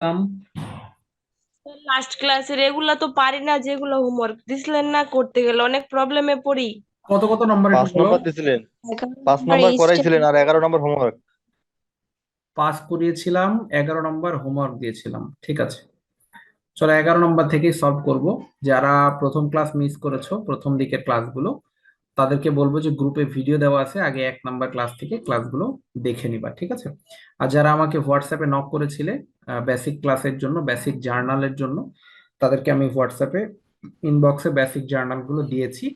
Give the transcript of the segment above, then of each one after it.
কাম last ক্লাসের এগুলা তো পারি না যেগুলো হোমওয়ার্ক দিছিলেন না করতে গেলে অনেক প্রবলেমে পড়ি। কত কত নম্বর পাঁচ নম্বর দিছিলেন। পাঁচ নম্বর করাইছিলেন আর এগারো নম্বর হোমওয়ার্ক পাস করিয়েছিলাম এগারো নম্বর হোমওয়ার্ক দিয়েছিলাম ঠিক আছে। চলো এগারো নম্বর থেকেই সলভ করব। যারা প্রথম ক্লাস মিস করেছ প্রথম দিকের ক্লাসগুলো তাদেরকে বলব যে গ্রুপে ভিডিও দেওয়া আছে, আগে এক নাম্বার ক্লাস থেকে ক্লাসগুলো দেখে নিবা, ঠিক আছে? আর যারা আমাকে হোয়াটসঅ্যাপে নক করেছিলে বেসিক ক্লাসের জন্য বেসিক জার্নালের জন্য, তাদেরকে আমি হোয়াটসঅ্যাপে ইনবক্সে বেসিক জার্নালগুলো দিয়েছি।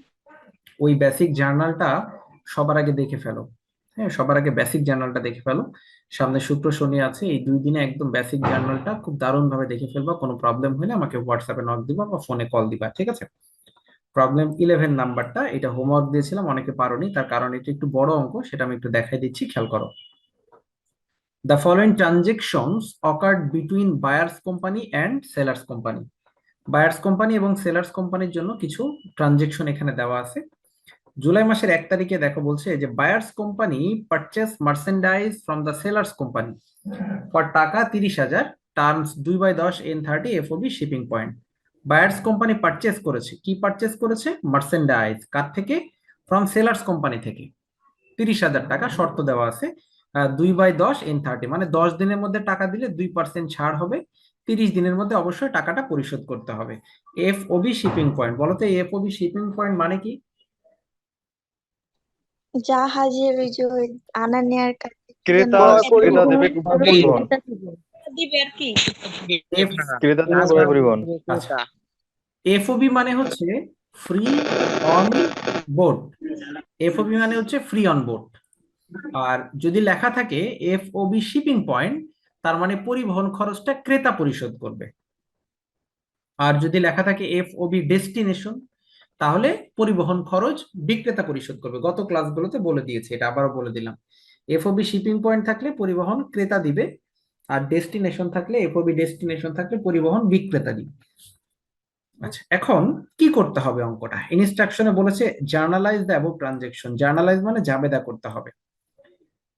ওই বেসিক জার্নালটা সবার আগে দেখে ফেলো। হ্যাঁ সবার আগে বেসিক জার্নালটা দেখে ফেলো। সামনে শুক্র শনি আছে, এই দুই দিনে একদম বেসিক জার্নালটা খুব দারুণ ভাবে দেখে ফেলবা, কোনো প্রবলেম হলে আমাকে হোয়াটসঅ্যাপে নক দিবা বা ফোনে কল দিবা, ঠিক আছে? প্রবলেম ইলেভেন নাম্বারটা এটা হোমওয়ার্ক দিয়েছিলাম, অনেকে পারোনি, তার কারণ এটা একটু বড় অঙ্ক, সেটা আমি একটু দেখাই দিচ্ছি, খেয়াল করো। The following transactions occur between buyers company and sellers company buyers company এবং সেলার্স কোম্পানির জন্য কিছু ট্রানজেকশন এখানে দেওয়া আছে। জুলাই মাসের এক তারিখে দেখো বলছে যে buyers company purchase merchandise from the sellers company for টাকা তিরিশ হাজার টার্মস দুই বাই দশ n thirty FOB shipping point buyers company purchase করেছে কি পারচেস করেছে মার্সেন্ডাইজ কার থেকে ফ্রম সেলার্স কোম্পানি থেকে তিরিশ হাজার টাকা শর্ত দেওয়া আছে দুই বাই দশ এন থার্টি মানে দশ দিনের মধ্যে টাকা দিলে দুই পার্সেন্ট ছাড় হবে তিরিশ দিনের মধ্যে অবশ্যই টাকাটা পরিশোধ করতে হবে এফ ওবি শিপিং পয়েন্ট বলো তো এফ ওবি শিপিং পয়েন্ট মানে কি জাহাজের ওই যে আনা নেয়ার কাছে ক্রেতা ক্রেতা দেবে এফওবি মানে হচ্ছে ফ্রি অন বোর্ড এফওবি মানে হচ্ছে ফ্রি অন বোর্ড আর যদি লেখা থাকে এফওবি শিপিং পয়েন্ট তার মানে পরিবহন খরচটা ক্রেতা পরিশোধ করবে। আর যদি লেখা থাকে এফওবি ডেস্টিনেশন তাহলে পরিবহন খরচ বিক্রেতা পরিশোধ করবে। গত ক্লাসগুলোতে বলে দিয়েছে, এটা আবারও বলে দিলাম। এফওবি শিপিং পয়েন্ট থাকলে পরিবহন ক্রেতা দিবে আর ডেস্টিনেশন থাকলে এফওবি ডেস্টিনেশন থাকলে পরিবহন বিক্রেতা দিবে। আচ্ছা এখন কি করতে হবে অঙ্কটা? ইনস্ট্রাকশনে বলেছে journalize the above transaction journalize মানে জাবেদা করতে হবে।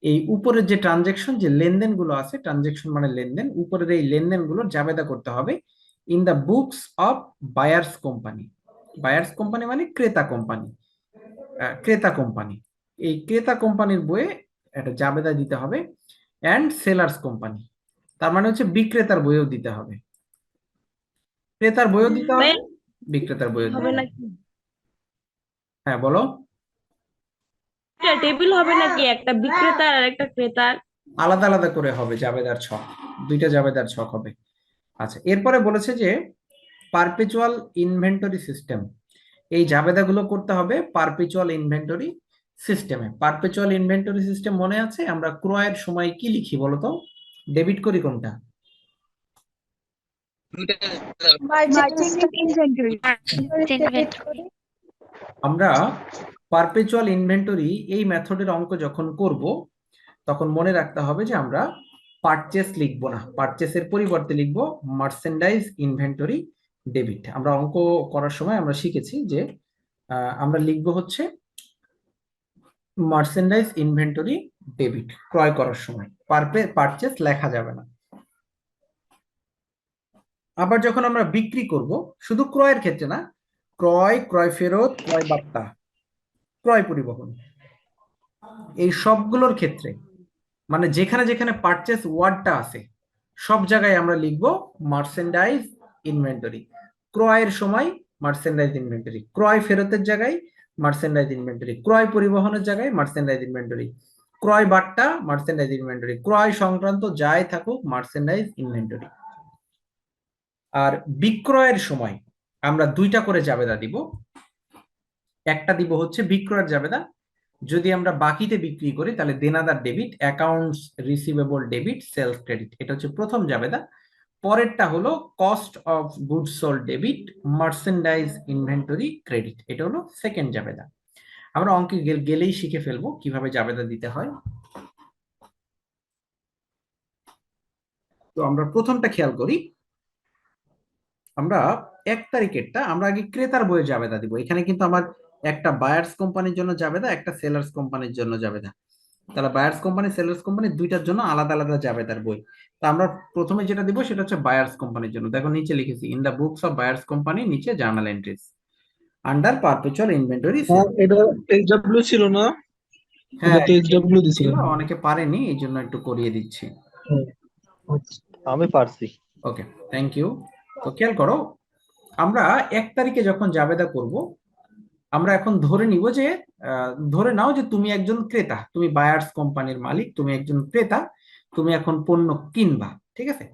এই উপরের যে ট্রানজেকশন যে লেনদেনগুলো আছে ট্রানজেকশন মানে লেনদেন, উপরের এই লেনদেনগুলো জাবেদা করতে হবে in the books of buyers company buyers company মানে ক্রেতা কোম্পানি ক্রেতা কোম্পানি এই ক্রেতা কোম্পানির বইয়ে একটা জাবেদা দিতে হবে। অ্যান্ড সেলার্স কোম্পানি তার মানে হচ্ছে বিক্রেতার বইও দিতে হবে। ক্রেতার বইও দিতে হবে বিক্রেতার বইও দিতে হবে হবে। হ্যাঁ বলো। টেবিল হবে নাকি? একটা বিক্রেতার আর একটা ক্রেতার। আলাদা আলাদা করে হবে জাবেদার ছক। দুইটা জাবেদার ছক হবে। আচ্ছা এরপরে বলেছে যে পারপেচুয়াল ইনভেন্টরি সিস্টেম এই জাবেদাগুলো করতে হবে পারপেচুয়াল ইনভেন্টরি সিস্টেমে পারপেচুয়াল ইনভেন্টরি সিস্টেম মনে আছে? আমরা ক্রয়ের সময় কি লিখি বলতো ডেবিট করি কোনটা? আমরা পারপেচুয়াল ইনভেন্টরি এই মেথডের অঙ্ক যখন করব তখন মনে রাখতে হবে যে আমরা পারচেস লিখব না। পারচেসের পরিবর্তে লিখব মার্চেন্ডাইজ ইনভেন্টরি ডেবিট আমরা অঙ্ক করার সময় আমরা শিখেছি যে আহ, আমরা লিখব হচ্ছে মার্চেন্ডাইজ ইনভেন্টরি ডেবিট ক্রয় করার সময়। পারচেস লেখা যাবে না। আবার যখন আমরা বিক্রি করব, শুধু ক্রয়ের ক্ষেত্রে না, ক্রয় ক্রয় ফেরত, ক্রয় বার্তা, ক্রয় পরিবহন, এই সবগুলোর ক্ষেত্রে মানে যেখানে যেখানে পারচেস ওয়ার্ডটা আছে, সব জায়গায় আমরা লিখব মার্সেন্ডাইজ ইনভেন্টরি ক্রয়ের সময় মার্সেন্ডাইজ ইনভেন্টরি ক্রয় ফেরতের জায়গায় মার্সেন্ডাইজ ইনভেন্টরি ক্রয় পরিবহনের জায়গায় মার্সেন্ডাইজ ইনভেন্টরি ক্রয় বার্তা মার্চেন্ডাইজ ইনভেন্টরি ক্রয় সংক্রান্ত যাই থাকুক মার্চেন্ডাইজ ইনভেন্টরি আর বিক্রয়ের সময় আমরা দুইটা করে জাবেদা দিব। একটা দিব হচ্ছে বিক্রয়ের জাবেদা। যদি আমরা বাকিতে বিক্রি করি, তাহলে দেনাদার debit accounts receivable debit sales credit এটা হচ্ছে প্রথম জাবেদা। পরেরটা হলো cost of goods sold debit merchandise inventory credit এটা হলো সেকেন্ড জাবেদা। আমরা অঙ্কে গেল- গেলেই শিখে ফেলব কীভাবে জাবেদা দিতে হয়। তো আমরা প্রথমটা খেয়াল করি। আমরা এক তারিখেরটা, আমরা আগে ক্রেতার বইয়ে জাবেদা দিব। এখানে কিন্তু আমার একটা বায়ার্স কোম্পানির জন্য জাবেদা, একটা সেলার্স কোম্পানির জন্য জাবেদা। তাহলে বায়ার্স কোম্পানি সেলার্স কোম্পানি দুইটার জন্য আলাদা আলাদা যাবে তার বই। তা আমরা প্রথমে যেটা দিব সেটা হচ্ছে বায়ার্স কোম্পানির জন্য। দেখো নিচে লিখেছি in the books of buyers company নিচে journal entries under perpetual inventory হ্যাঁ এটা এইচডব্লিউ ছিল না? হ্যাঁ এইচডব্লিউ দিছিল ছিল, অনেকে পারেনি এই জন্য একটু করিয়ে দিচ্ছি। আচ্ছা। আমি পারছি। ওকে থ্যাংক ইউ তো খেয়াল করো আমরা এক তারিখে যখন জাবেদা করব আমরা এখন ধরে নিব যে আহ, ধরে নাও যে তুমি একজন ক্রেতা তুমি বায়ার্স কোম্পানির মালিক তুমি একজন ক্রেতা তুমি এখন পণ্য কিনবা ঠিক আছে?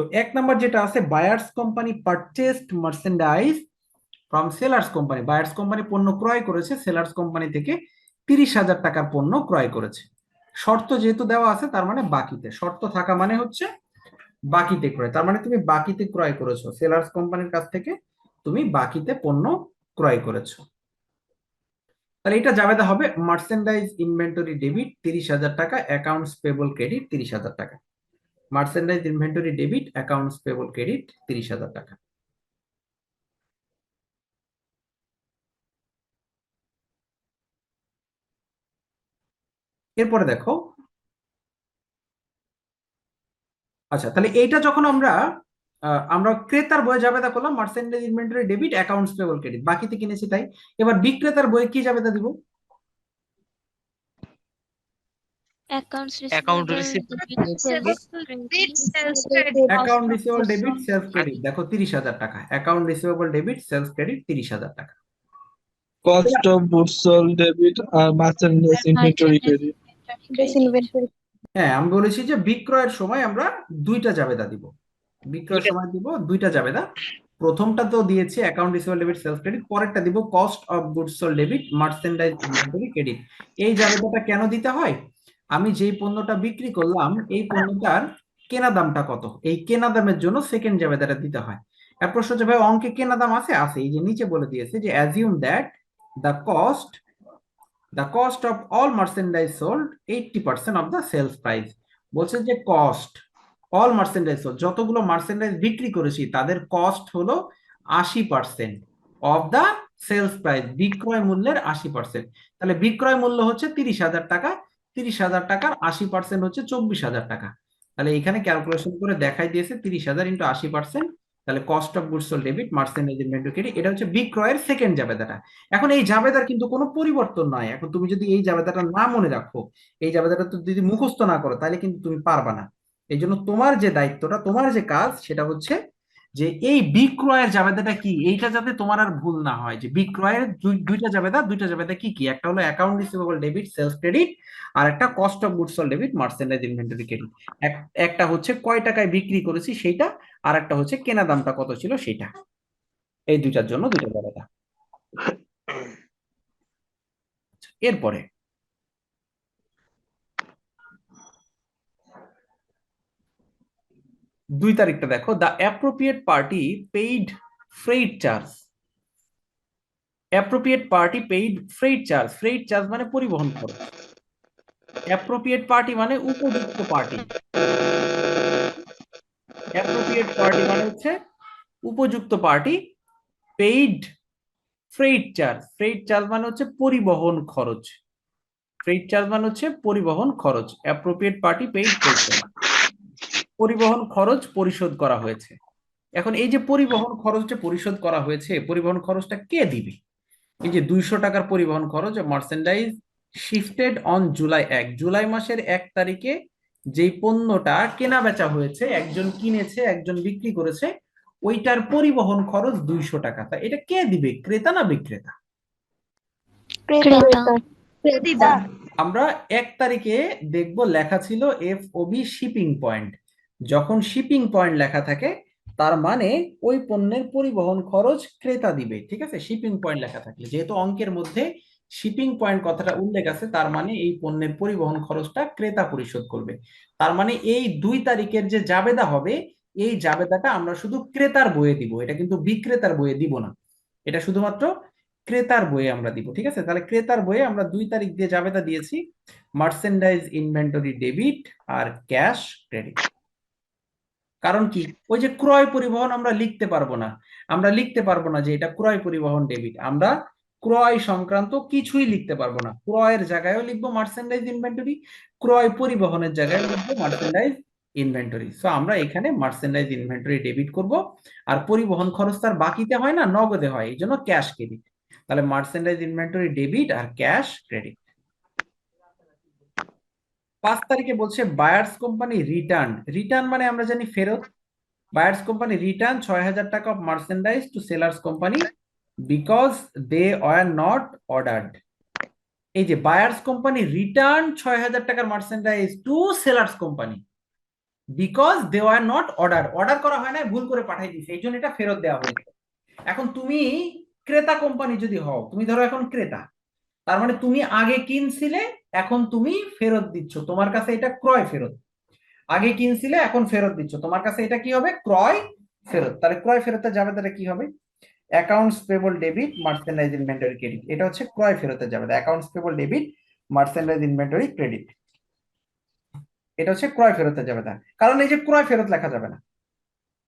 তো এক নাম্বার যেটা আছে buyers company purchased merchandise from sellers company buyers company পণ্য ক্রয় করেছে সেলার্স কোম্পানি থেকে তিরিশ হাজার টাকার পণ্য ক্রয় করেছে। শর্ত যেহেতু দেওয়া আছে, তার মানে বাকিতে। শর্ত থাকা মানে হচ্ছে বাকিতে ক্রয়। তার মানে তুমি বাকিতে ক্রয় করেছ। সেলার্স কোম্পানির কাছ থেকে তুমি বাকিতে পণ্য ক্রয় করেছ। তাহলে এটা জাবেদা হবে মার্চেন্ডাইজ ইনভেন্টরি ডেবিট তিরিশ হাজার টাকা অ্যাকাউন্টস পেবল ক্রেডিট তিরিশ হাজার টাকা। Merchandise inventory debit accounts payable credit তিরিশ হাজার টাকা। এরপরে দেখো আচ্ছা তাহলে এইটা যখন আমরা আমরা ক্রেতার বইয়ে জাবেদা করলাম merchandise inventory debit accounts payable credit বাকিতে কিনেছি তাই। এবার বিক্রেতার বইয়ে কি জাবেদা দিব? Accounts Account receivable, receivable, debit, sales account receivable debit sales credit দেখো তিরিশ হাজার টাকা। Account receivable debit sales credit তিরিশ হাজার টাকা। Cost of goods sold debit R merchandise inventory credit হ্যাঁ আমি বলেছি যে বিক্রয়ের সময় আমরা দুইটা জাবেদা দিব। বিক্রয়ের সময় দিব দুইটা জাবেদা। প্রথমটা তো দিয়েছি account receivable debit sales credit পরেরটা দিব cost of goods sold debit merchandise inventory credit এই জাবেদাটা কেন দিতে হয়? আমি যেই পণ্যটা বিক্রি করলাম, এই পণ্যটার কেনা দামটা কত? এই কেনা দামের জন্য সেকেন্ড জাবেদাটা দিতে হয়। আর প্রশ্ন হচ্ছে, ভাই, অঙ্কে কেনা দাম আছে? আছে। এই যে নিচে বলে দিয়েছে যে assume that the cost the cost of all merchandise sold 80% of the sales price বলছে যে কস্ট অল মার্চেন্ডাইজ সোল্ড যতগুলো মার্চেন্ডাইজ বিক্রি করেছি, তাদের কস্ট হলো আশি percent of the sales price বিক্রয় মূল্যের আশি পার্সেন্ট তাহলে বিক্রয় মূল্য হচ্ছে তিরিশ হাজার টাকা তিরিশ হাজার টাকার আশি পার্সেন্ট হচ্ছে চব্বিশ হাজার টাকা। তাহলে এখানে ক্যালকুলেশন করে দেখাই দিয়েছে তিরিশ হাজার ইন্টু আশি পার্সেন্ট তাহলে cost of goods sold debit merchandise inventory credit এটা হচ্ছে বিক্রয়ের সেকেন্ড জাবেদাটা। এখন এই জাবেদার কিন্তু কোনো পরিবর্তন নয়। এখন তুমি যদি এই জাবেদাটা না মনে রাখো, এই জাবেদাটা যদি মুখস্থ না করো, তাহলে কিন্তু তুমি পারবা না। এই জন্য তোমার যে দায়িত্বটা, তোমার যে কাজ, সেটা হচ্ছে যে এই বিক্রয়ের জাবেদাটা কি? এইটা যাতে তোমার আর ভুল না হয়। যে বিক্রয়ের দুই- দুইটা জাবেদা দুইটা জাবেদা কি কি? একটা হলো account receivable debit sales credit আর একটা cost of goods sold debit merchandise inventory credit একটা হচ্ছে কয় টাকায় বিক্রি করেছি সেইটা, আর একটা হচ্ছে কেনা দামটা কত ছিল সেটা এই দুইটার জন্য দুইটা জাবেদা। এরপরে দুই তারিখটা দেখো the appropriate party paid freight charge appropriate party paid freight charge freight charge মানে পরিবহন খরচ। অ্যাপ্রোপ্রিয়েট পার্টি মানে উপযুক্ত পার্টি অ্যাপ্রোপ্রিয়েট পার্টি মানে হচ্ছে উপযুক্ত party paid freight charge freight charge মানে হচ্ছে পরিবহন খরচ। ফ্রেইট চার্জ মানে হচ্ছে পরিবহন খরচ। Appropriate party paid freight charge পরিবহন খরচ পরিশোধ করা হয়েছে। এখন এই যে পরিবহন খরচটা পরিশোধ করা হয়েছে পরিবহন খরচটা কে দিবে? এই যে দুইশো টাকার পরিবহন খরচ মার্চেন্ডাইজ শিফটেড অন জুলাই এক। জুলাই মাসের এক তারিখে যেই পণ্যটা কেনা বেচা হয়েছে একজন কিনেছে একজন বিক্রি করেছে ওইটার পরিবহন খরচ দুইশো টাকা। তা এটা কে দিবে? ক্রেতা না বিক্রেতা? ক্রেতা। ক্রেতা। আমরা এক তারিখে দেখব লেখা ছিল এফ ওবি শিপিং পয়েন্ট যখন শিপিং পয়েন্ট লেখা থাকে, তার মানে ওই পণ্যের পরিবহন খরচ ক্রেতা দিবে, ঠিক আছে? শিপিং পয়েন্ট লেখা থাকলে। যেহেতু অঙ্কের মধ্যে শিপিং পয়েন্ট কথাটা উল্লেখ আছে, তার মানে এই পণ্যের পরিবহন খরচটা ক্রেতা পরিশোধ করবে। তার মানে এই দুই তারিখের যে জাবেদা হবে, এই জাবেদাটা আমরা শুধু ক্রেতার বইয়ে দিব। এটা কিন্তু বিক্রেতার বইয়ে দিব না। এটা শুধুমাত্র ক্রেতার বইয়ে আমরা দিব, ঠিক আছে? তাহলে ক্রেতার বইয়ে আমরা দুই তারিখ দিয়ে জাবেদা দিয়েছি মার্চেন্ডাইজ ইনভেন্টরি ডেবিট আর ক্যাশ ক্রেডিট কারণ কি? ওই যে ক্রয় পরিবহন আমরা লিখতে পারব না। আমরা লিখতে পারব না যে এটা ক্রয় পরিবহন ডেবিট আমরা ক্রয় সংক্রান্ত কিছুই লিখতে পারব না। ক্রয়ের জায়গায়ও লিখব মার্চেন্ডাইজ ইনভেন্টরি ক্রয় পরিবহনের জায়গায় লিখব মার্চেন্ডাইজ ইনভেন্টরি সো আমরা এখানে মার্চেন্ডাইজ ইনভেন্টরি ডেবিট করব। আর পরিবহন খরচ তার বাকিতে হয় না, নগদে হয়। এই জন্য ক্যাশ ক্রেডিট তাহলে মার্চেন্ডাইজ ইনভেন্টরি ডেবিট আর ক্যাশ ক্রেডিট পাঁচ তারিখে বলছে বায়ার্স কোম্পানি রিটার্ন রিটার্ন মানে আমরা জানি ফেরত। বায়ার্স কোম্পানি রিটার্ন ছয় হাজার টাকা of merchandise to sellers company because they were not ordered এই যে বায়ার্স কোম্পানি রিটার্ন ছয় হাজার টাকার merchandise to sellers company because they were not order order করা হয় না ভুল করে পাঠাই দিয়েছে। এই জন্য এটা ফেরত দেওয়া হয়েছে। এখন তুমি ক্রেতা কোম্পানি যদি হও, তুমি ধরো এখন ক্রেতা তার মানে তুমি আগে কিনছিলে, এখন তুমি ফেরত দিচ্ছ। তোমার কাছে এটা ক্রয় ফেরত। আগে কিনছিলে, এখন ফেরত দিচ্ছ। তোমার কাছে এটা কি হবে? ক্রয় ফেরত। তাহলে ক্রয় ফেরতে যাবে, তাহলে কি হবে? Accounts payable debit merchandise inventory credit এটা হচ্ছে ক্রয় ফেরতে যাবে। Accounts payable debit merchandise inventory credit এটা হচ্ছে ক্রয় ফেরতে যাবে। না কারণ এই যে ক্রয় ফেরত লেখা যাবে না।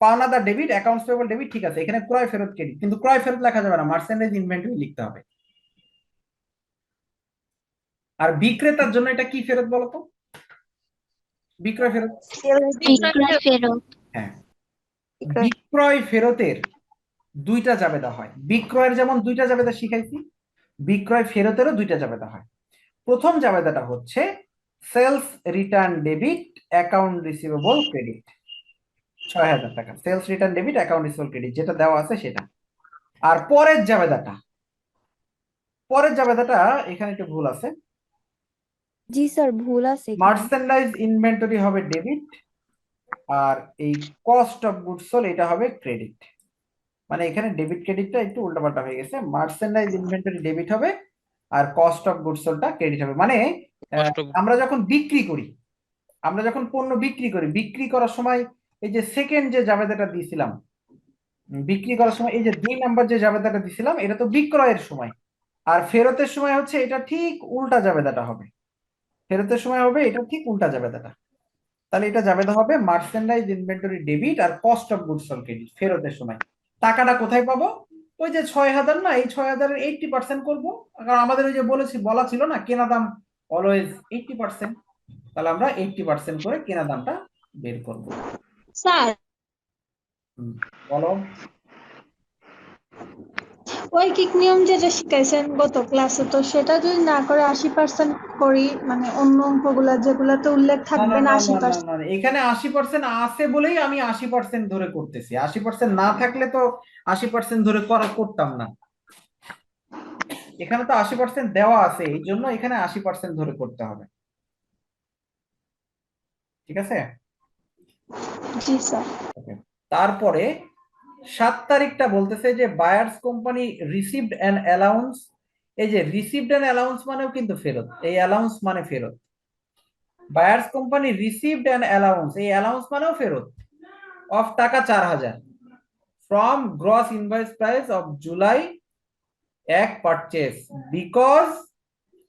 পাওনাদার ডেবিট অ্যাকাউন্টস পেবল ডেবিট ঠিক আছে। এখানে ক্রয় ফেরত ক্রেডিট কিন্তু ক্রয় ফেরত লেখা যাবে না। মার্চেন্ডাইজ ইনভেন্টরি লিখতে হবে। আর বিক্রেতার জন্য এটা কি ফেরত বলতো বিক্রয় ফেরত? বিক্রয় ফেরত। হ্যাঁ। বিক্রয়। বিক্রয় ফেরতের দুইটা জাবেদা হয়। বিক্রয়ের যেমন দুইটা জাবেদা শিখাইছি বিক্রয় ফেরতেরও দুইটা জাবেদা হয়। প্রথম জাবেদাটা হচ্ছে sales return debit account receivable credit. ছয় হাজার টাকা। Sales return debit account receivable credit যেটা দেওয়া আছে সেটা। আর পরের জাবেদাটা পরের জাবেদাটা এখানে একটু ভুল আছে। জি স্যার ভুল আছে মার্চেন্ডাইজ ইনভেন্টরি হবে ডেবিট আর এই কস্ট অফ গুডস সোল এটা হবে ক্রেডিট মানে এখানে ডেবিট ক্রেডিটটা একটু উল্টাপাল্টা হয়ে গেছে। মার্চেন্ডাইজ ইনভেন্টরি ডেবিট হবে আর কস্ট অফ গুডস সোলটা ক্রেডিট হবে। মানে আমরা যখন বিক্রি করি আমরা যখন পণ্য বিক্রি করি বিক্রি করার সময় এই যে সেকেন্ড যে জাবেদাটা দিয়েছিলাম বিক্রি করার সময় এই যে দুই নাম্বার যে জাবেদাটা দিয়েছিলাম এটা তো বিক্রয়ের সময়। আর ফেরতের সময় হচ্ছে এটা ঠিক উল্টা জাবেদাটা হবে। ফেরতের সময় হবে এটা ঠিক উল্টা যাবে জাবেদাটা। তাহলে এটা জাবেদা হবে merchandise inventory debit R cost of goods sold credit ফেরতের সময়। টাকাটা কোথায় পাবো? ওই যে ছয় হাজার না এই ছয় হাজারের এইটটি পার্সেন্ট করব। কারণ আমাদের ওই যে বলেছি বলা ছিল না কেনা দাম অলওয়েজ এইটটি পার্সেন্ট তাহলে আমরা এইটটি পার্সেন্ট করে কেনা দামটা বের করব। স্যার। বলো। ঐকিক নিয়ম যেটা শিখাইছেন গত ক্লাসে তো সেটা যদি না করে আশি পার্সেন্ট করি মানে অন্য অঙ্কগুলা যেগুলাতে উল্লেখ থাকবে না আশি পার্সেন্ট এখানে আশি পার্সেন্ট আছে বলেই আমি আশি পার্সেন্ট ধরে করতেছি। আশি পার্সেন্ট না থাকলে তো আশি পার্সেন্ট ধরে করা করতাম না। এখানে তো আশি পার্সেন্ট দেওয়া আছে এই জন্য এখানে আশি পার্সেন্ট ধরে করতে হবে। ঠিক আছে? জি স্যার। তারপরে সাত তারিখটা বলতেছে যে buyers company received an allowance এই যে রিসিভড অ্যান অ্যালাউন্স মানেও কিন্তু ফেরত, এই অ্যালাউন্স মানে ফেরত। Buyers company received an allowance এই অ্যালাউন্স মানেও ফেরত। অফ টাকা চার হাজার। From gross invoice price of July এক purchase because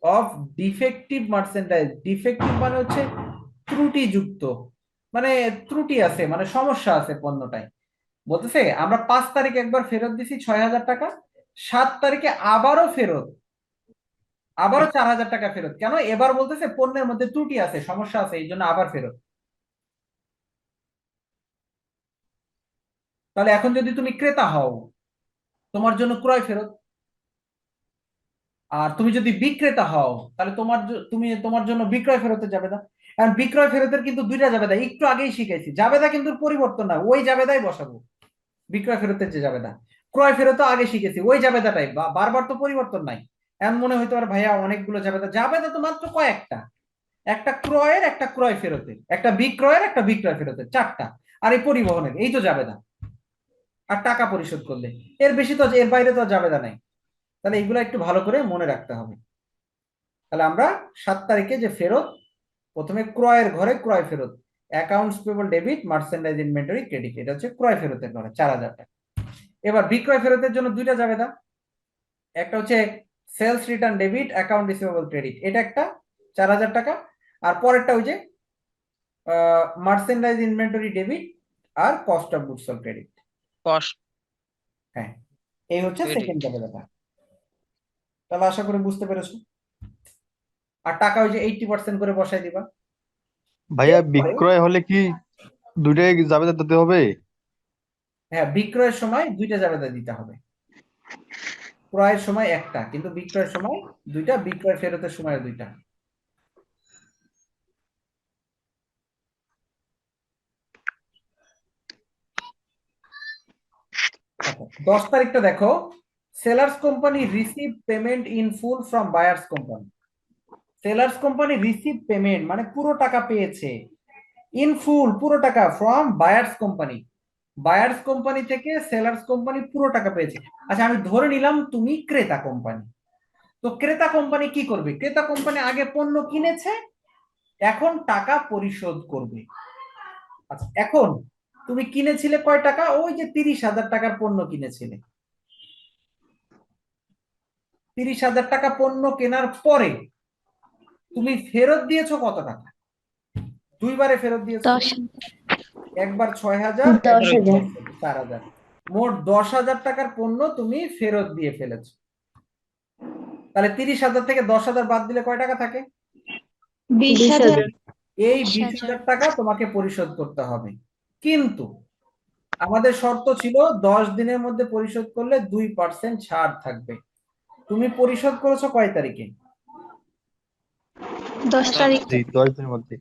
of defective merchandise defective মানে হচ্ছে ত্রুটিযুক্ত। মানে ত্রুটি আছে মানে সমস্যা আছে পণ্যটায়। বলতেছে, আমরা পাঁচ তারিখে একবার ফেরত দিছি ছয় হাজার টাকা, সাত তারিখে আবারও ফেরত, আবারও চার হাজার টাকা ফেরত। কেন? এবার বলতেছে পণ্যের মধ্যে ত্রুটি আছে, সমস্যা আছে, এই জন্য আবার ফেরত। তাহলে এখন যদি তুমি ক্রেতা হও, তোমার জন্য ক্রয় ফেরত। আর তুমি যদি বিক্রেতা হও, তাহলে তোমার তুমি তোমার জন্য বিক্রয় ফেরতে যাবে না কারণ বিক্রয় ফেরতের কিন্তু দুইটা জাবেদা, একটু আগেই শিখেছি জাবেদা কিন্তু পরিবর্তন না, ওই জাবেদাই বসাবো। বিক্রয় ফেরতের যে জাবেদা ক্রয় ফেরত আগে শিখেছি, ওই জাবেদাটাই বারবার তো পরিবর্তন নাই। এমন মনে হইতে পারে, ভাইয়া, অনেকগুলো জাবেদা জাবেদা তো মাত্র কয়েকটা। একটা ক্রয়ের, একটা ক্রয় ফেরতের। একটা বিক্রয়ের, একটা বিক্রয় ফেরতের। চারটা। আর এই পরিবহনের, এই তো জাবেদা আর টাকা পরিশোধ করলে। এর বেশি তো, এর বাইরে তো জাবেদা নাই। তাহলে এগুলো একটু ভালো করে মনে রাখতে হবে। তাহলে আমরা সাত তারিখে যে ফেরত, প্রথমে ক্রয়ের ঘরে ক্রয় ফেরত accounts payable debit merchandise inventory credit এটা হচ্ছে ক্রয় ফেরতের ঘরে চার হাজার টাকা। এবার বিক্রয় ফেরতের জন্য দুইটা জাবেদা একটা হচ্ছে sales return debit account receivable credit এটা একটা চার হাজার টাকা। আর পরেরটা ওই যে merchandise inventory debit R cost of goods sold credit cost হ্যাঁ এই হচ্ছে. সেকেন্ড জাবেদাটা তাহলে আশা করি বুঝতে পেরেছ। আর টাকা ওই যে এইটটি পার্সেন্ট করে বসাই দিবা। ভাইয়া বিক্রয় হলে কি দুইটাই জাবেদা দিতে হবে? হ্যাঁ বিক্রয়ের সময় দুইটা জাবেদা দিতে হবে। ক্রয়ের সময় একটা কিন্তু বিক্রয়ের সময় দুইটা বিক্রয় ফেরতের সময় দুইটা। দশ তারিখটা দেখো। Sellers company receive payment in full from buyers company sellers company receive payment মানে পুরো টাকা পেয়েছে। ইন ফুল পুরো টাকা from buyers company. Buyers company থেকে সেলার্স কোম্পানি পুরো টাকা পেয়েছে। আচ্ছা আমি ধরে নিলাম তুমি ক্রেতা কোম্পানি। তো ক্রেতা কোম্পানি কি করবে? ক্রেতা কোম্পানি আগে পণ্য কিনেছে, এখন টাকা পরিশোধ করবে। আচ্ছা এখন তুমি কিনেছিলে কয় টাকা? ওই যে তিরিশ হাজার টাকার পণ্য কিনেছিলে। তিরিশ হাজার টাকা পণ্য কেনার পরে তুমি ফেরত দিয়েছ কত টাকা? দুইবারে ফেরত দিয়েছ একবার ছয় হাজার। চার হাজার। মোট দশ হাজার টাকার পণ্য তুমি ফেরত দিয়ে ফেলেছো। তাহলে তিরিশ হাজার থেকে দশ হাজার বাদ দিলে কয় টাকা থাকে। এই বিশ। হাজার টাকা তোমাকে পরিশোধ করতে হবে। কিন্তু আমাদের শর্ত ছিল দশ দিনের মধ্যে পরিশোধ করলে দুই পার্সেন্ট ছাড় থাকবে। তুমি পরিশোধ করেছ কয় তারিখে? দশ তারিখ। জি দশ দিনের মধ্যে।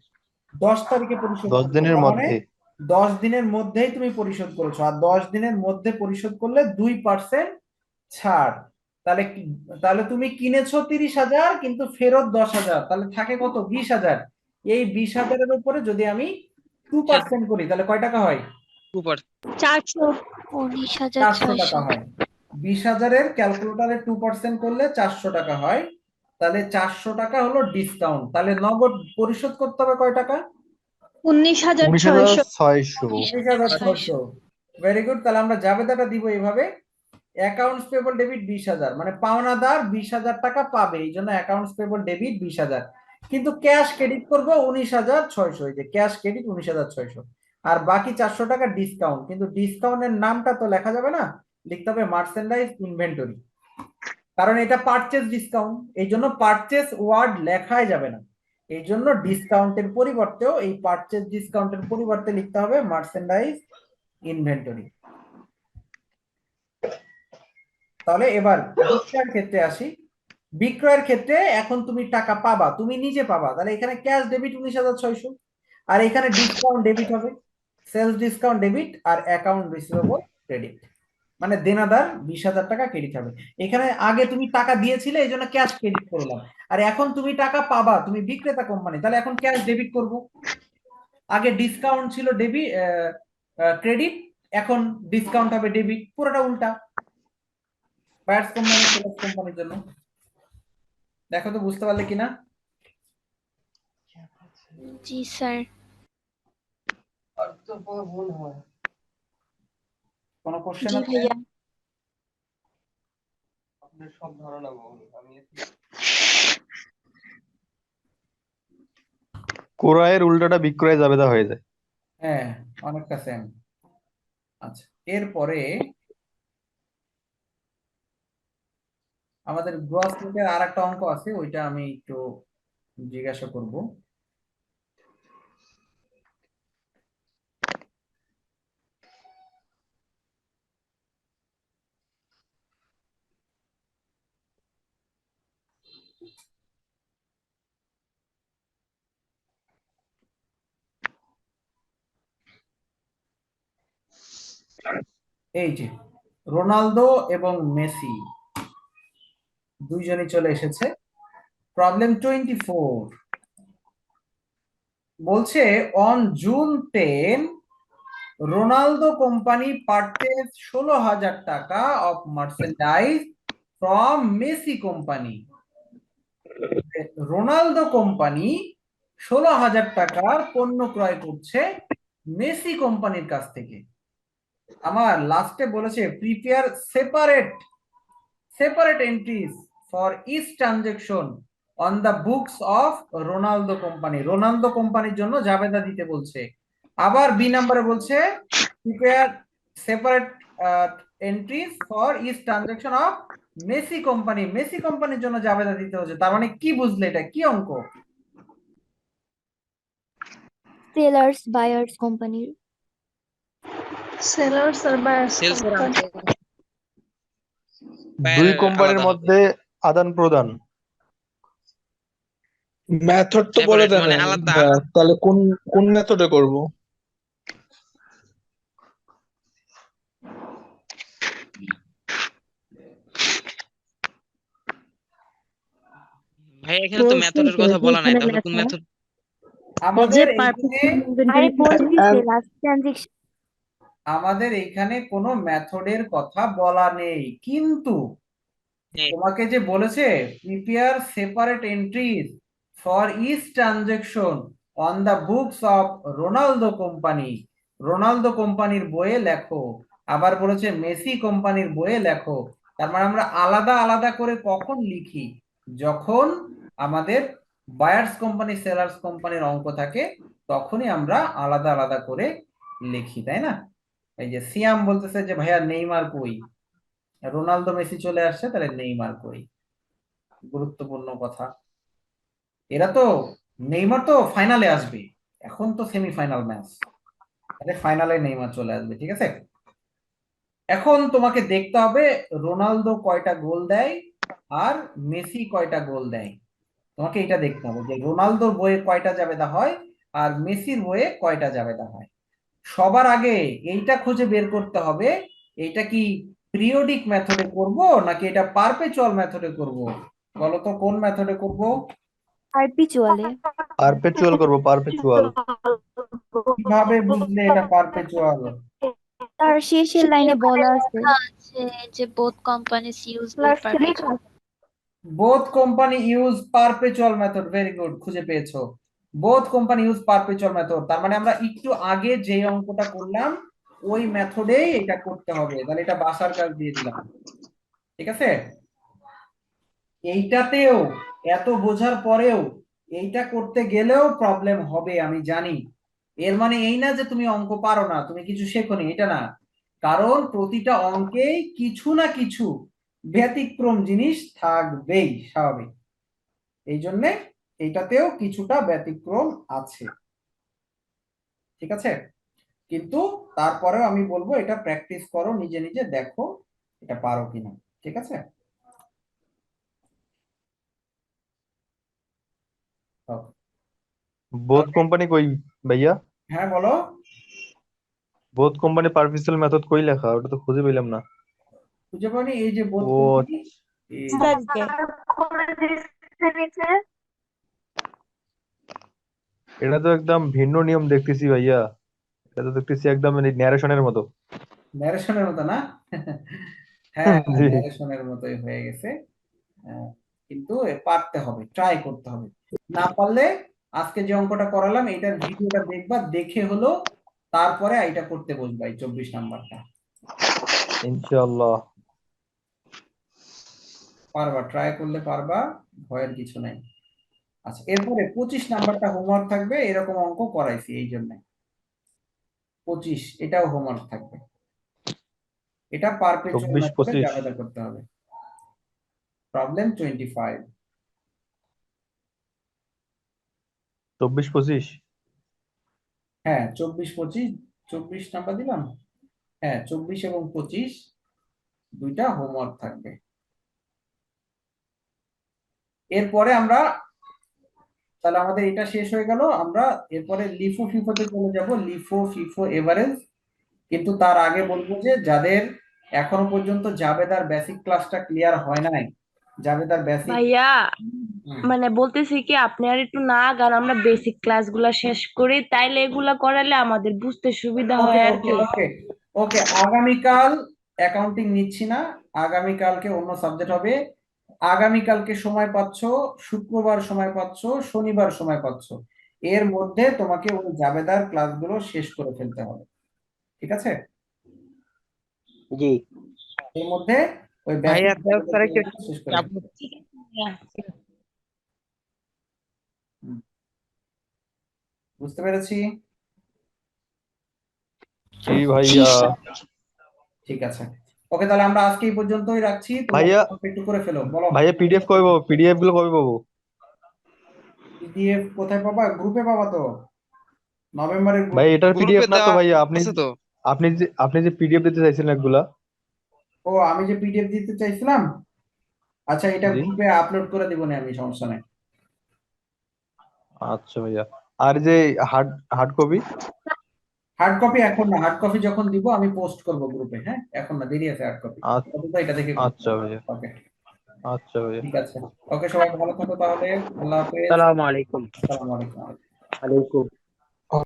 দশ তারিখে পরিশোধ দশ দিনের মানে মধ্যে। দশ দিনের মধ্যেই তুমি পরিশোধ করেছ। আর দশ দিনের মধ্যে পরিশোধ করলে দুই পার্সেন্ট ছাড়। তাহলে তাহলে তুমি কিনেছো তিরিশ হাজার কিন্তু ফেরত দশ হাজার। তাহলে থাকে কত? বিশ হাজার। এই বিশ হাজারের উপরে যদি আমি টু পার্সেন্ট করি তাহলে কয় টাকা হয়? চারশো উনিশ হাজার টাকা হয়। বিশ হাজারের ক্যালকুলেটারে টু পার্সেন্ট করলে চারশো টাকা হয়। তাহলে চারশো টাকা হলো ডিসকাউন্ট তাহলে নগদ পরিশোধ করতে হবে কয় টাকা? উনিশ হাজার উনিশ হাজার ছয়শো। ছয়শো। উনিশ হাজার ছয়শো। ভেরি গুড তাহলে আমরা জাবেদাটা দিব এইভাবে। অ্যাকাউন্টস পেবল ডেবিট বিশ হাজার। মানে পাওনাদার বিশ হাজার টাকা পাবে এই জন্য অ্যাকাউন্টস পেবল ডেবিট বিশ হাজার। কিন্তু ক্যাশ ক্রেডিট করব উনিশ হাজার ছয়শো। এই যে ক্যাশ ক্রেডিট উনিশ হাজার ছয়শো। আর বাকি চারশো টাকা ডিসকাউন্ট কিন্তু ডিসকাউন্টের নামটা তো লেখা যাবে না। লিখতে হবে মার্চেন্ডাইজ ইনভেন্টরি কারণ এটা পারচেজ ডিসকাউন্ট এই জন্য পারচেজ ওয়ার্ড লেখাই যাবে না। এই জন্য ডিসকাউন্টের পরিবর্তেও এই পারচেজ ডিসকাউন্টের পরিবর্তে লিখতে হবে মার্চেন্ডাইজ ইনভেন্টরি তাহলে এবার বিক্রয়ের ক্ষেত্রে আসি। বিক্রয়ের ক্ষেত্রে এখন তুমি টাকা পাবা, তুমি নিজে পাবা। তাহলে এখানে ক্যাশ ডেবিট উনিশ হাজার ছয়শো। আর এখানে ডিসকাউন্ট ডেবিট হবে। সেলস ডিসকাউন্ট ডেবিট আর অ্যাকাউন্ট রিসিভেবল ক্রেডিট মানে দেনাদার বিশ হাজার টাকা ক্রেডিট হবে। এখানে আগে তুমি টাকা দিয়েছিলে এই জন্য ক্যাশ ক্রেডিট করলাম। আর এখন তুমি টাকা পাবা তুমি বিক্রেতা কোম্পানি তাহলে এখন ক্যাশ ডেবিট করব। আগে ডিসকাউন্ট ছিল ডেবিট ক্রেডিট এখন ডিসকাউন্ট হবে ডেবিট পুরোটা উল্টা। বায়ার্স কোম্পানি সেলস কোম্পানির জন্য। দেখো তো বুঝতে পারলে কিনা? জি স্যার কোনো কোশ্চেন আছে? ভাইয়া। ক্রয়ের উল্টাটা বিক্রয় জাবেদা হয়ে যায়। হ্যাঁ অনেকটা সেম আচ্ছা এরপরে আমাদের গ্রস রুটের আর একটা অঙ্ক আছে ওইটা আমি একটু জিজ্ঞাসা করব। এই যে, রোনালদো এবং মেসি দুইজনই চলে এসেছে। প্রবলেম টোয়েন্টি ফোর বলছে on June ten Ronaldo company purchase ষোলো হাজার টাকা of merchandise from Messi company Ronaldo company ষোলো হাজার টাকার পণ্য ক্রয় করছে মেসি কোম্পানির কাছ থেকে। আমার লাস্টে বলেছে prepare separate separate entries for each transaction on the books of Ronaldo company Ronaldo কোম্পানির জন্য জাবেদা দিতে বলছে। আবার বি নাম্বারে বলছে prepare separate entries for each transaction of Messi company Messi কোম্পানির জন্য জাবেদা দিতে হচ্ছে। তার মানে কি বুঝলে এটা? কি অঙ্ক? সেলার্স বায়ার্স কোম্পানির সেলার্স আর বায়ার্স দুই কোম্পানির মধ্যে আদান প্রদান। মেথড তো বলে দেন। মানে তাহলে কোন কোন মেথডে করব? ভাই এখানে তো মেথডের কথা বলা নাই তাহলে কোন মেথড আমাদের এখানে আরে বলছি লাস্ট ট্রানজেকশন আমাদের এখানে কোনো মেথডের কথা বলা নেই। কিন্তু তোমাকে যে বলেছে prepare separate entries for each transaction on the books of Ronaldo company Ronaldo কোম্পানির বইয়ে লেখো আবার বলেছে মেসি কোম্পানির বইয়ে লেখো। তার মানে আমরা আলাদা আলাদা করে কখন লিখি? যখন আমাদের বায়ার্স কোম্পানি সেলার্স কোম্পানির অঙ্ক থাকে তখনই আমরা আলাদা আলাদা করে লিখি তাই না? এই যে সিয়াম বলতেছে যে, ভাইয়া নেইমার কই? রোনালদো, মেসি চলে আসছে, তাহলে নেইমার কই? গুরুত্বপূর্ণ কথা। এরা তো, নেইমার তো ফাইনালে আসবে। এখন তো সেমিফাইনাল ম্যাচ। তাহলে ফাইনালে নেইমার চলে আসবে, ঠিক আছে? এখন তোমাকে দেখতে হবে, রোনালদো কয়টা গোল দেয় আর মেসি কয়টা গোল দেয়। তোমাকে এটা দেখতে হবে যে, রোনালদোর বইয়ে কয়টা জাবেদা হয় আর মেসির বইয়ে কয়টা জাবেদা হয়। সবার আগে এইটা খুঁজে বের করতে হবে এইটা কি পিরিয়ডিক মেথডে করব নাকি এটা পারপেচুয়াল মেথডে করব? বলো তো কোন মেথডে করব? পারপিচুয়ালে পারপেচুয়াল করব পারপেচুয়াল কীভাবে বুঝলে এটা পারপেচুয়াল তার শেষের লাইনে বলা আছে। আছে যে both companies use both company use perpetual method very good খুঁজে পেয়েছ। Both company use perpetual method তার মানে আমরা একটু আগে যে অঙ্কটা করলাম, ওই মেথডেই এটা করতে হবে। তাহলে এটা বাসার কাজ দিয়ে দিলাম। ঠিক আছে? এইটাতেও, এত বোঝার পরেও এইটা করতে গেলেও প্রবলেম হবে, আমি জানি। এর মানে এই না যে তুমি অঙ্ক পারো না, তুমি কিছু শেখোনি, এটা না। কারণ প্রতিটা অঙ্কেই কিছু না কিছু ব্যতিক্রম জিনিস থাকবেই, স্বাভাবিক। এই জন্যে এইটাতেও কিছুটা ব্যতিক্রম আছে। ঠিক আছে? কিন্তু তারপরেও আমি বলব এটা প্র্যাকটিস করো নিজে নিজে দেখো এটা পারো কিনা। ঠিক আছে. বোথ কোম্পানি কই ভাইয়া? হ্যাঁ বলো। বোথ কোম্পানি পারপেচুয়াল মেথড কই লেখা? ওটা তো খুঁজে পেলাম না। খুঁজে পাওনি এই যে বোধ ও, এটা তো একদম ভিন্ন নিয়ম দেখতেছি ভাইয়া। এটা তো দেখতেছি একদম ন্যারেশনের মতো। ন্যারেশনের মতো না? হ্যাঁ। ন্যারেশনের মতোই হয়ে গেছে। কিন্তু পারতে হবে ট্রাই করতে হবে। না পারলে আজকে যে অঙ্কটা করালাম এটার ভিডিওটা দেখবা দেখে হলো তারপরে এটা করতে বসবা এই চব্বিশ নাম্বারটা। ইনশাআল্লাহ। পারবা ট্রাই করলে পারবা ভয়ের কিছু নাই। আচ্ছা এরপরে পঁচিশ নাম্বারটা হোমওয়ার্ক থাকবে এরকম অঙ্ক করাইছি এই জন্য। পঁচিশ এটাও হোমওয়ার্ক থাকবে। এটা পারপেচুয়াল 24, মেথডে 25 জাবেদা করতে হবে। প্রবলেম টোয়েন্টি ফাইভ চব্বিশ পঁচিশ? হ্যাঁ চব্বিশ পঁচিশ চব্বিশ নাম্বার দিলাম। হ্যাঁ চব্বিশ এবং পঁচিশ দুইটা হোমওয়ার্ক থাকবে। এরপরে আমরা তাহলে আমাদের এটা শেষ হয়ে গেল। আমরা এরপরে লিফো ফিফোতে চলে যাব। লিফো ফিফো এভারেজ কিন্তু তার আগে বলব যে যাদের এখনও পর্যন্ত জাবেদার বেসিক ক্লাসটা ক্লিয়ার হয় নাই জাবেদার বেসিক ভাইয়া মানে বলতেছি কি আপনি আর একটু না আর আমরা বেসিক ক্লাসগুলা শেষ করি তাইলে এগুলা করালে আমাদের বুঝতে সুবিধা হয় আর কি। ওকে ওকে আগামীকাল অ্যাকাউন্টিং নিচ্ছি না আগামীকালকে অন্য সাবজেক্ট হবে। আগামীকালকে সময় পাচ্ছ শুক্রবার সময় পাচ্ছ শনিবার সময় পাচ্ছ। এর মধ্যে তোমাকে ওই জাবেদার ক্লাসগুলো শেষ করে ফেলতে হবে। ঠিক আছে? জি। এর মধ্যে ওই শেষ করে বুঝতে পেরেছি? জি ভাইয়া। ঠিক আছে। ওকে তাহলে আমরা আজকে এই পর্যন্তই রাখছি। ভাইয়া- একটু করে ফেলো বলো। ভাইয়া পিডিএফ কবে পাবো? পিডিএফগুলো কবে পাবো? পিডিএফ কোথায় পাবা? গ্রুপে পাবা তো? নভেম্বরের ভাই এটার পিডিএফ না তো ভাইয়া আপনি আছে তো। আপনি যে আপনি যে পিডিএফ দিতে চাইছিলেন একগুলা। ও আমি যে পিডিএফ দিতে চাইছিলাম? আচ্ছা এটা গ্রুপে আপলোড করে দিব না আমি সমস্যা নাই। আচ্ছা ভাইয়া। আর যে hard hard copy hard copy এখন না হার্ড কপি যখন দিব আমি পোস্ট করব গ্রুপে হ্যাঁ? এখন না দেরি আছে হার্ড কপি আচ্ছা এটা দেখে আচ্ছা ভাইয়া। ওকে আচ্ছা ভাইয়া। ঠিক আছে। ওকে সবাই ভালো থাকো তাহলে। আল্লাহ হাফেজ। আসসালামু আলাইকুম। আসসালামু আলাইকুম। আলাইকুম।